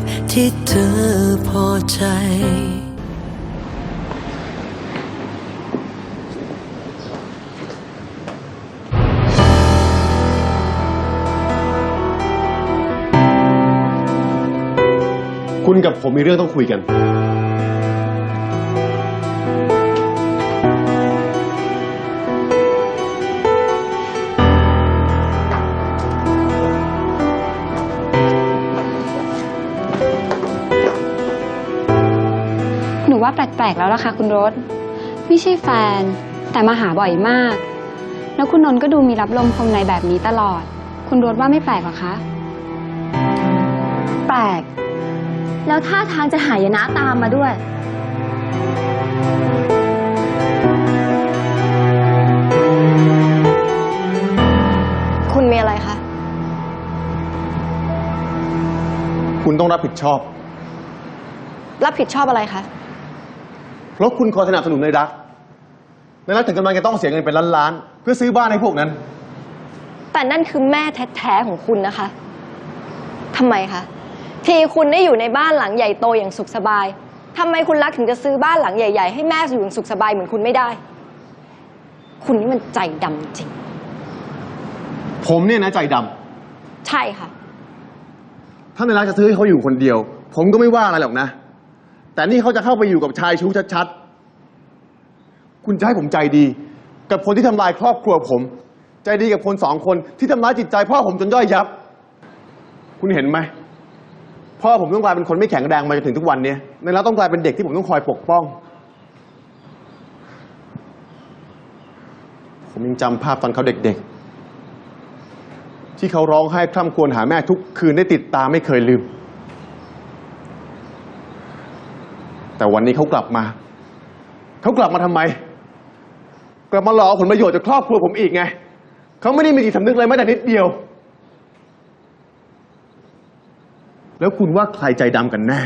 บที่เธอพอใจ คุณกับผมมีเรื่องต้องคุยกัน ว่าแปลกๆแล้วล่ะค่ะคุณรถ ไม่ใช่แฟน แต่มาหาบ่อยมาก แล้วคุณนนท์ก็ดูมีรับลมคมในแบบนี้ตลอด คุณรถว่าไม่แปลกหรอคะแปลก แล้วท่าทางจะหายนะตามมาด้วย คุณมีอะไรคะ คุณต้องรับผิดชอบ รับผิดชอบอะไรคะ เพราะคุณคอยสนับสนุนในรักในรักถึงกำลังจะต้องเสียเงินเป็นล้านๆเพื่อซื้อบ้านให้พวกนั้น แต่นั่นคือแม่แท้ๆของคุณนะคะทำไมคะทีคุณได้อยู่ในบ้านหลังใหญ่โตอย่างสุขสบายทำไมคุณรักถึงจะซื้อบ้านหลังใหญ่ๆ ให้แม่อยู่อย่างสุขสบายเหมือนคุณไม่ได้ คุณนี่มันใจดำจริง ผมเนี่ยนะใจดำใช่ค่ะ ถ้าในรักจะซื้อให้เขาอยู่คนเดียว ผมก็ไม่ว่าอะไรหรอกนะ แต่นี่เขาจะเข้าไปอยู่กับชายชู้ชัดๆ คุณจะให้ผมใจดี กับคนที่ทำลายครอบครัวผม ใจดีกับคนสองคนที่ทำร้ายจิตใจพ่อผมจนย่อยยับ คุณเห็นไหมพ่อผมต้องกลายเป็นคนไม่แข็งแรงมาจนถึงทุกวันนี้ในรักต้องกลายเป็นเด็กที่ผมต้องคอยปกป้อง ผมยังจำภาพตอนเขาเด็กๆ ที่เขาร้องไห้คร่ำครวญหาแม่ทุกคืนได้ติดตาไม่เคยลืม แต่วันนี้เขากลับมา เขากลับมาทำไม กลับมาหลอกเอาผลประโยชน์จากครอบครัวผมอีกไง เขาไม่ได้มีจิตสำนึกเลยแม้แต่นิดเดียว แล้วคุณว่าใครใจดำกันแน่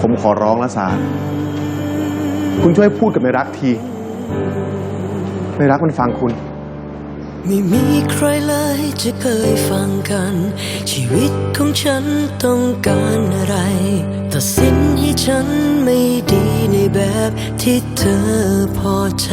ผมขอร้องละสาร คุณช่วยพูดกับในรักที ไม่รักมันฟังคุณ ไม่มีใครเลยจะเคยฟังกัน ชีวิตของฉันต้องการอะไรตัดสินให้ฉันไม่ดีในแบบที่เธอพอใจ